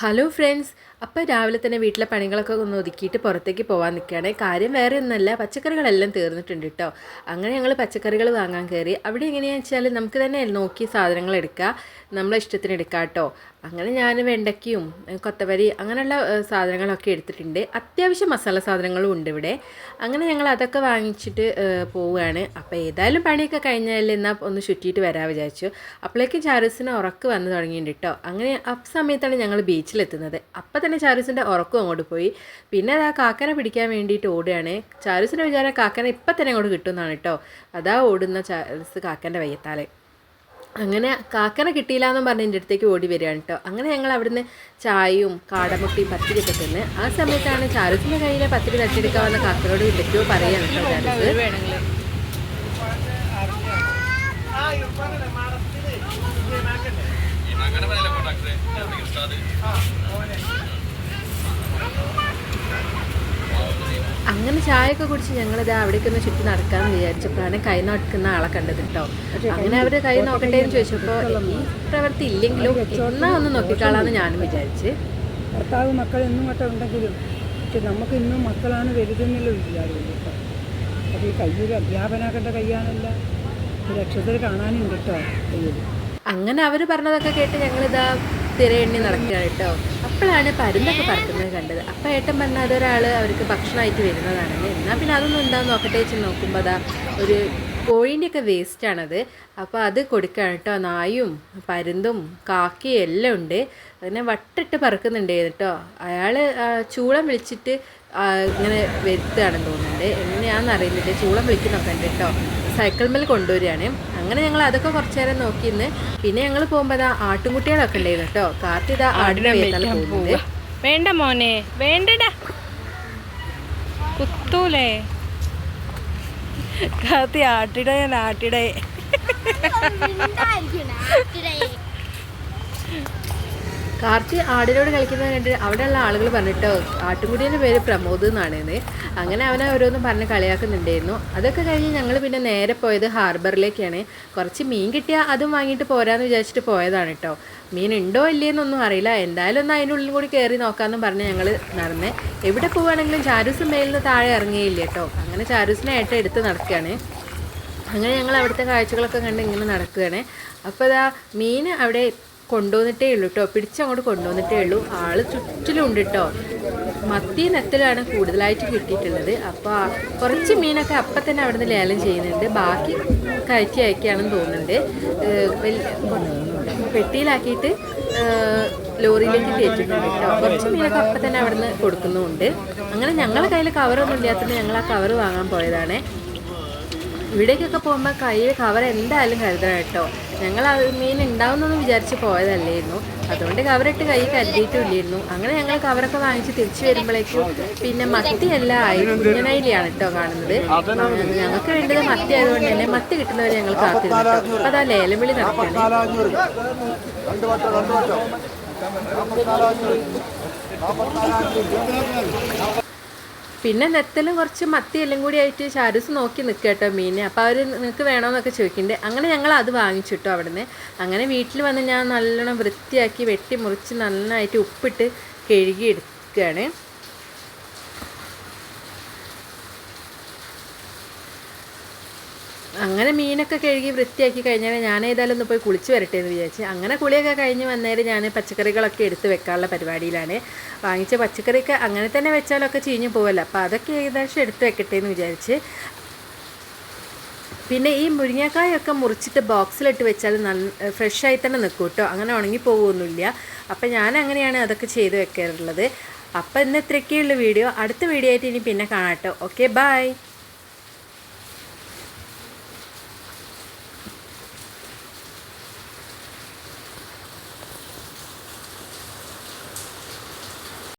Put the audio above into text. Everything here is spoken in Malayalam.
ഹലോ ഫ്രണ്ട്സ് അപ്പോൾ രാവിലെ തന്നെ വീട്ടിലെ പണികളൊക്കെ ഒന്ന് ഒതുക്കിയിട്ട് പുറത്തേക്ക് പോകാൻ നിൽക്കുകയാണ്. കാര്യം വേറെ ഒന്നല്ല പച്ചക്കറികളെല്ലാം തീർന്നിട്ടുണ്ട് കേട്ടോ അങ്ങനെ ഞങ്ങൾ പച്ചക്കറികൾ വാങ്ങാൻ കയറി അവിടെ എങ്ങനെയാണെന്ന് വെച്ചാൽ നമുക്ക് തന്നെ നോക്കി സാധനങ്ങൾ എടുക്കാം. നമ്മളെ ഇഷ്ടത്തിന് എടുക്കാം കേട്ടോ അങ്ങനെ ഞാൻ വെണ്ടയ്ക്കയും കൊത്തവരി അങ്ങനെയുള്ള സാധനങ്ങളൊക്കെ എടുത്തിട്ടുണ്ട്. അത്യാവശ്യം മസാല സാധനങ്ങളും ഉണ്ട് ഇവിടെ. അങ്ങനെ ഞങ്ങൾ അതൊക്കെ വാങ്ങിച്ചിട്ട് പോവുകയാണ്. അപ്പോൾ ഏതായാലും പണിയൊക്കെ കഴിഞ്ഞാൽ എന്നാൽ ഒന്ന് ചുറ്റിയിട്ട് വരാൻ വിചാരിച്ചു. അപ്പോഴേക്കും ചാരസിന് ഉറക്ക് വന്ന് തുടങ്ങിയിട്ടുണ്ട് കേട്ടോ അങ്ങനെ ആ സമയത്താണ് ഞങ്ങൾ ബീച്ചിലെത്തുന്നത്. അപ്പം തന്നെ ചാരൂസിന്റെ ഉറക്കം അങ്ങോട്ട് പോയി. പിന്നെ അത് ആ കാക്കനെ പിടിക്കാൻ വേണ്ടിയിട്ട് ഓടുകയാണ്. ചാരൂസിന്റെ വിചാരം കാക്കനെ ഇപ്പം തന്നെ അങ്ങോട്ട് കിട്ടുന്നതാണ് കേട്ടോ അതാ ഓടുന്ന ചാരൂസ് കാക്കന്റെ വയ്യത്താലെ. അങ്ങനെ കാക്കനെ കിട്ടിയില്ല എന്നും പറഞ്ഞ് എന്റെ അടുത്തേക്ക് ഓടി വരികയാണ് കേട്ടോ അങ്ങനെ ഞങ്ങൾ അവിടുന്ന് ചായയും കാടമുട്ടിയും പത്തിരിയൊക്കെ തിന്ന് ആ സമയത്താണ് ചാരുസിന്റെ കയ്യിലെ പത്തിരി തട്ടിയെടുക്കാൻ വന്ന കാക്കനോട് എന്തൊക്കെയോ പറയുകയാണ് കേട്ടോ ചാരൂസ്. അങ്ങനെ ചായയൊക്കെ കുടിച്ച് ഞങ്ങളിത് അവിടേക്ക് ഒന്ന് ചുറ്റി നടക്കാമെന്ന് വിചാരിച്ചപ്പോഴാണ് കൈ നോക്കുന്ന ആളെ കണ്ടത് കേട്ടോ. അങ്ങനെ അവർ കൈ നോക്കട്ടെ എന്ന് ചോദിച്ചപ്പോൾ ഈ പ്രവൃത്തി ഇല്ലെങ്കിലും എന്നാ ഒന്ന് നോക്കിക്കാളാന്ന് ഞാനും വിചാരിച്ച്. ഭർത്താവ് മക്കൾ എന്നും മറ്റ ഉണ്ടെങ്കിലും പക്ഷെ നമുക്ക് ഇന്നും മക്കളാണ് വലുതെന്നുള്ള വിചാരമില്ല കേട്ടോ അപ്പോൾ ഈ കയ്യൊരു അധ്യാപനാക്കേണ്ട കയ്യാണല്ല. ഒരു അക്ഷരത്തിൽ കാണാനുണ്ട് കേട്ടോ കയ്യിൽ. അങ്ങനെ അവർ പറഞ്ഞതൊക്കെ കേട്ട് ഞങ്ങളിതാ തിരയെണ്ണി നടക്കുകയാണ് കേട്ടോ. അപ്പോഴാണ് പരുന്നൊക്കെ പറക്കുന്നത് കണ്ടത്. അപ്പം ഏട്ടൻ പറഞ്ഞ അതൊരാൾ അവർക്ക് ഭക്ഷണമായിട്ട് വരുന്നതാണെന്ന് എന്നാൽ പിന്നെ അതൊന്നും ഉണ്ടാകും നോക്കട്ടെ വെച്ച് നോക്കുമ്പോൾ അതാ ഒരു കോഴീന്റെയൊക്കെ വേസ്റ്റാണത് അപ്പോൾ അത് കൊടുക്കുകയാണ് കേട്ടോ. നായും പരുന്തും കാക്കയും എല്ലാം ഉണ്ട്. അതിനെ വട്ടിട്ട് പറക്കുന്നുണ്ട് കേട്ടോ. അയാൾ ചൂളം വിളിച്ചിട്ട് ഇങ്ങനെ വരുത്തുകയാണെന്ന് തോന്നുന്നുണ്ട്. എങ്ങനെയാണെന്ന് അറിയുന്നില്ല. ചൂളം വിളിക്കുന്നൊക്കെ ഉണ്ട് കേട്ടോ. സൈക്കിൾ മേൽ കൊണ്ടുവരികയാണ്. അങ്ങനെ ഞങ്ങൾ അതൊക്കെ കുറച്ചു നേരം നോക്കിന്ന് പിന്നെ ഞങ്ങൾ പോകുമ്പോൾ അതാ ആട്ടുംകുട്ടികളൊക്കെ ഉണ്ടായിരുന്നു കേട്ടോ. കാർത്തിക ആടിനെ പോകുന്നത് വേണ്ട മോനെ വേണ്ടടാ. കുത്തൂലേ. കാത്തി ആട്ടിടേ ആട്ടിടേ. കാർത്തി ആടിനോട് കളിക്കുന്നത് കണ്ട് അവിടെയുള്ള ആളുകൾ പറഞ്ഞിട്ടോ ആട്ടുകുടിയുടെ പേര് പ്രമോദ് എന്നാണ് അങ്ങനെ അവനെ ഓരോന്നും പറഞ്ഞ് കളിയാക്കുന്നുണ്ടായിരുന്നു. അതൊക്കെ കഴിഞ്ഞ് ഞങ്ങൾ പിന്നെ നേരെ പോയത് ഹാർബറിലേക്കാണ്. കുറച്ച് മീൻ കിട്ടിയാൽ അതും വാങ്ങിയിട്ട് പോരാന്ന് വിചാരിച്ചിട്ട് പോയതാണ് കേട്ടോ മീൻ ഉണ്ടോ ഇല്ലേന്നൊന്നും അറിയില്ല. എന്തായാലും ഒന്ന് അതിന്റെ ഉള്ളിൽ കൂടി കയറി നോക്കാമെന്നും പറഞ്ഞ് ഞങ്ങൾ നടന്നേ. എവിടെ പോവുകയാണെങ്കിലും ചാരൂസ് മേലിൽ നിന്ന് താഴെ ഇറങ്ങിയില്ല കേട്ടോ അങ്ങനെ ചാരൂസിനെ ഏട്ട എടുത്ത് നടക്കുകയാണ് അങ്ങനെ ഞങ്ങൾ അവിടുത്തെ കാഴ്ചകളൊക്കെ കണ്ട് ഇങ്ങനെ നടക്കുകയാണ് അപ്പോൾ അതാ മീൻ അവിടെ കൊണ്ടുവന്നിട്ടേ ഉള്ളൂ കേട്ടോ പിടിച്ചങ്ങോട്ട് കൊണ്ടുവന്നിട്ടേ ഉള്ളൂ ആൾ ചുറ്റിലുണ്ട് കേട്ടോ മത്തി നെത്തലാണ് കൂടുതലായിട്ട് കിട്ടിയിട്ടുള്ളത്. അപ്പോൾ കുറച്ച് മീനൊക്കെ അപ്പം തന്നെ അവിടെ നിന്ന് ലേലം ചെയ്യുന്നുണ്ട്. ബാക്കി കയറ്റി അയക്കുകയാണെന്ന് തോന്നുന്നുണ്ട്. പെട്ടിയിലാക്കിയിട്ട് ലോറിയിലേക്ക് കയറ്റിട്ടുണ്ട് കേട്ടോ കുറച്ച് മീനൊക്കെ അപ്പം തന്നെ അവിടെ നിന്ന് കൊടുക്കുന്നുമുണ്ട്. അങ്ങനെ ഞങ്ങളുടെ കയ്യിൽ കവറൊന്നും ഇല്ലാത്തത് ഞങ്ങൾ ആ കവർ വാങ്ങാൻ പോയതാണ്. ഇവിടേക്കൊക്കെ പോകുമ്പോൾ കയ്യിൽ കവർ എന്തായാലും കരുതണം കേട്ടോ. ഞങ്ങൾ ആ മീൻ ഉണ്ടാവുന്നൊന്നും വിചാരിച്ച് പോയതല്ലായിരുന്നു. അതുകൊണ്ട് കവറിട്ട് കൈ കരുതിയിട്ടില്ലായിരുന്നു അങ്ങനെ ഞങ്ങൾ കവറൊക്കെ വാങ്ങിച്ച് തിരിച്ചു വരുമ്പോഴേക്കും പിന്നെ മത്തിയല്ല കുഞ്ഞനയിലാണ് കേട്ടോ കാണുന്നത്. ഞങ്ങൾക്ക് വേണ്ടത് മത്തി ആയതുകൊണ്ട് തന്നെ മത്തി കിട്ടുന്നവരെ ഞങ്ങൾ കാത്തിരുന്നു അതാ ലേലം വിളി നടക്കുന്നത് പിന്നെ നെത്തലും കുറച്ച് മത്തി എല്ലാം കൂടി ആയിട്ട് ചാരൂസ് നോക്കി നിൽക്കുക കേട്ടോ മീനെ. അപ്പോൾ അവർ നിങ്ങൾക്ക് വേണമെന്നൊക്കെ ചോദിക്കുന്നുണ്ട്. അങ്ങനെ ഞങ്ങൾ അത് വാങ്ങിച്ചു കേട്ടോ അവിടുന്ന്. അങ്ങനെ വീട്ടിൽ വന്ന് ഞാൻ നല്ലോണം വൃത്തിയാക്കി വെട്ടി മുറിച്ച് നന്നായിട്ട് ഉപ്പിട്ട് കഴുകി എടുക്കുകയാണ്. അങ്ങനെ മീനൊക്കെ കഴുകി വൃത്തിയാക്കി കഴിഞ്ഞാൽ ഞാൻ ഏതായാലും ഒന്ന് പോയി കുളിച്ച് വരട്ടെ എന്ന് വിചാരിച്ച്. അങ്ങനെ കുളിയൊക്കെ കഴിഞ്ഞ് വന്നേരം ഞാൻ പച്ചക്കറികളൊക്കെ എടുത്ത് വെക്കാനുള്ള പരിപാടിയിലാണ്. വാങ്ങിച്ച പച്ചക്കറിയൊക്കെ അങ്ങനെ തന്നെ വെച്ചാലൊക്കെ ചീഞ്ഞു പോവല്ലോ. അപ്പോൾ അതൊക്കെ ഏകദേശം എടുത്ത് വെക്കട്ടെ എന്ന് വിചാരിച്ച്. പിന്നെ ഈ മുരിങ്ങക്കായൊക്കെ മുറിച്ചിട്ട് ബോക്സിലിട്ട് വെച്ചാൽ നല്ല ഫ്രഷായി തന്നെ നിൽക്കും കേട്ടോ അങ്ങനെ ഉണങ്ങി പോകുമൊന്നുമില്ല അപ്പം ഞാൻ അങ്ങനെയാണ് അതൊക്കെ ചെയ്ത് വെക്കാറുള്ളത്. അപ്പം ഇന്ന് ഇത്രയൊക്കെയുള്ള വീഡിയോ. അടുത്ത വീഡിയോ ആയിട്ട് ഇനി പിന്നെ കാണാം കേട്ടോ ഓക്കെ ബൈ.